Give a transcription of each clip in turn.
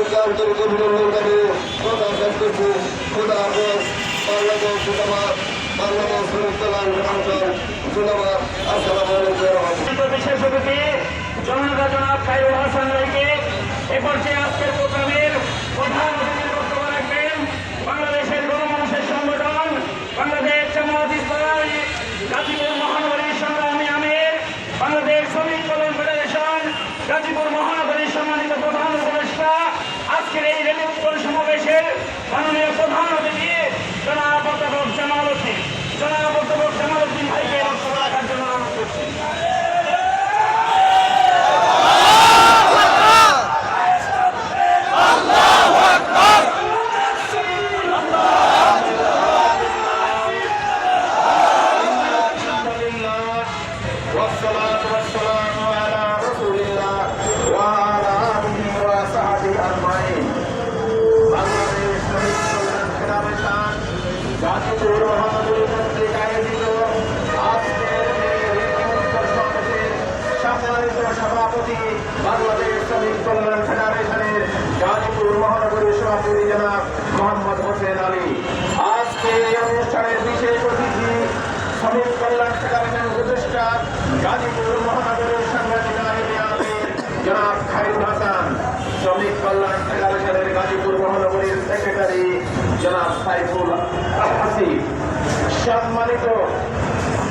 থেকে আন্তরিক অভিনন্দন জানিয়ে কথা শেষ করছি। খোদা হাফেজ। বাংলাদেশ সুতামা বাংলাদেশ সুরুতলাল অঞ্চল সুতামা আসসালামু আলাইকুম বিশেষ অতিথি জননেতা জনাব খাইরুল হাসান রাইকে এ পর্যায়ে আজকের প্রোগ্রামের প্রধান সম্মানিত সভাপতি বাংলাদেশ শ্রমিক কল্যাণ ফেডারেশনের গাজীপুর মহানগরীর সভাপতি জনাব মোহাম্মদ হোসেন আলী। আজকে এই অনুষ্ঠানের বিশেষ অতিথি শ্রমিক কল্যাণ ফেডারেশন উপদেষ্টা গাজীপুর মহানগরীর সাংবাদিক খাইরুল হাসান। শ্রমিক কল্যাণ ফেডারেশনের গাজীপুর মহানগরীর সেক্রেটারি, জনাব সাইফুল হাসিফ সম্মানিত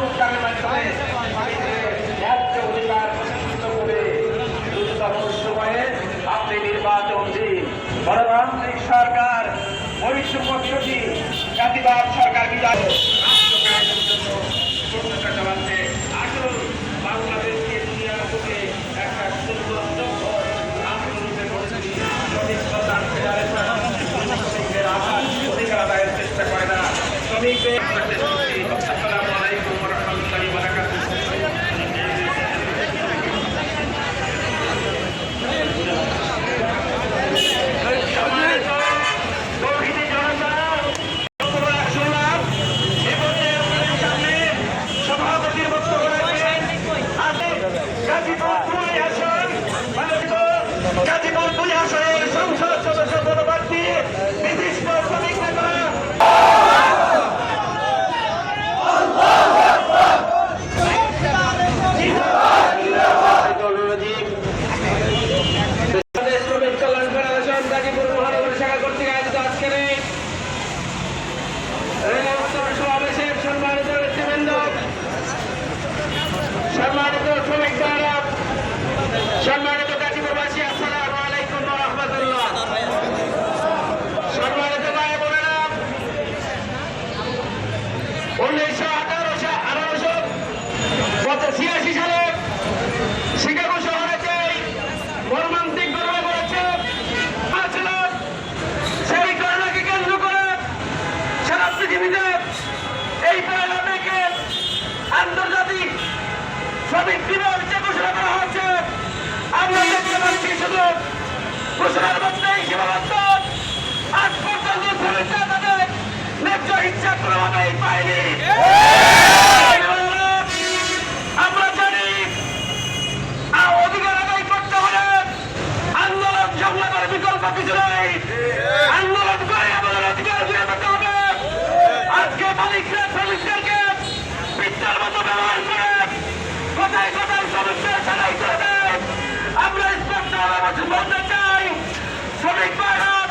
সংস্কারের মাধ্যমে ন্যায্য অধিকার প্রতিষ্ঠিত করে দ্রুততম সময়ে আপনি নির্বাচন দিন। গণতান্ত্রিক সরকার উনিশশো পঁয়ষট্টি জাতিবাদ সরকার বিদায় শিকাগো শহরেতে মর্মান্তিক ঘটনা ঘটেছে সেই ঘটনাকে কেন্দ্র করে সারা পৃথিবীতে এই প্রেরণা থেকে আন্তর্জাতিক শ্রমিক দিবস যে ঘোষণা করা হয়েছে, আমরা দেখতে পাচ্ছি শুধু ঘোষণার মধ্যেই সীমাবদ্ধ। আজ পর্যন্ত ইচ্ছা কোনোভাবেই পায়নি আমরা জানি আর অধিকার আদায় করতে হলে আন্দোলন সংগ্রামের বিকল্প কিছু নেই আন্দোলন করে আমাদের অধিকার ফিরে পেতে হবে আজকে মালিকরা শ্রমিকদেরকে পিতার মতো ব্যবহার করে কোথায় কোথায় শ্রমিকদের ছাড়াই করে দেয় আমরা স্পষ্ট আলোচনা বলতে চাই শ্রমিক ভারত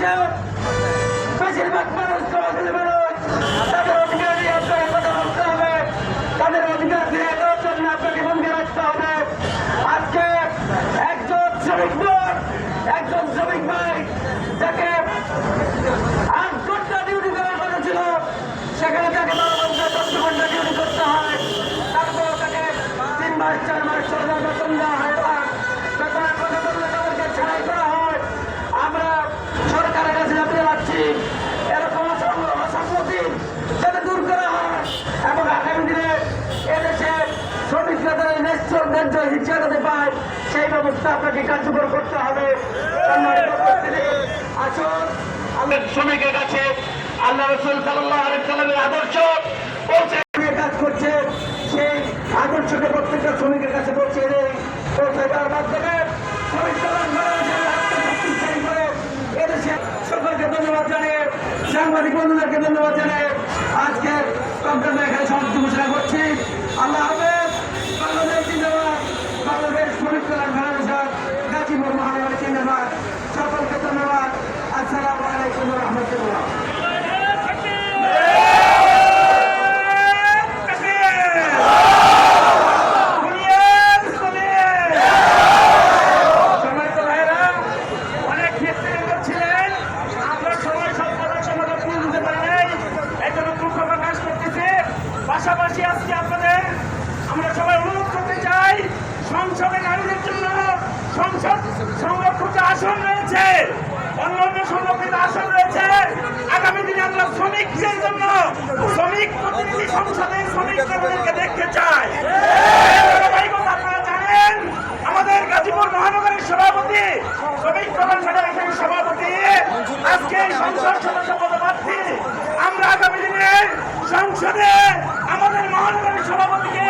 দেশে বেশিরভাগ মানুষ সমাজের মানুষ তাদের অধিকার নিয়ে আপনাকে হবে। তাদের অধিকার ফিরে দেওয়ার জন্য আপনাকে ভূমিকা রাখতে হবে। আজকে একজন শ্রমিক একজন ব্যবস্থা আপনাকে কার্যকর করতে হবে। শ্রমিকের কাছে আল্লাহ আদর্শ কাজ করছে। আদর্শকে শ্রমিকের কাছে শ্রমিক সাংবাদিক বন্ধুদেরকে ধন্যবাদ জানিয়ে আজকের কমপ্লেন এখানে সমাপ্তি ঘোষণা করছি। আল্লাহ হাফেজ বাংলাদেশ জিন্দাবাদ বাংলাদেশ শ্রমিক কল্যাণ বাংলাদেশ গাজীপুর মহানগরী জিন্দাবাদ সকলকে ধন্যবাদ আসসালামু আলাইকুম রহমতুল্লাহ সম্মানিত ভাইয়েরা, অনেক নেতৃবৃন্দ ছিলেন। আমরা সবাই সব কথার সমাধান করে দিতে পারি নাই। এই জন্য দুঃখ প্রকাশ করতেছি। পাশাপাশি আজকে আপনাদের আমরা সবাই অনুরোধ করতে চাই সংসদে নারীদের জন্য সংসদ সংরক্ষিত আসন রয়েছে অন্যান্য সংরক্ষিত আসন রয়েছে আগামী দিনে আমরা শ্রমিকদের জন্য শ্রমিক প্রতিনিধি সংসদে শ্রমিক কর্মীদেরকে দেখতে চাই ধারাবাহিকতা আপনারা জানেন, আমাদের গাজীপুর মহানগরের সভাপতি, শ্রমিক কল্যাণ ফেডারেশনের সভাপতি, আজকে সংসদ সদস্য পদপ্রার্থী। আমরা আগামী দিনে সংসদে আমাদের মহানগরের সভাপতিকে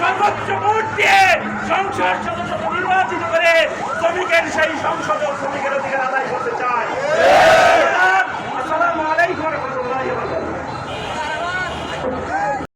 সর্বোচ্চ ভোট দিয়ে সংসদ সদস্য নির্বাচিত করে শ্রমিকের সেই সংসদে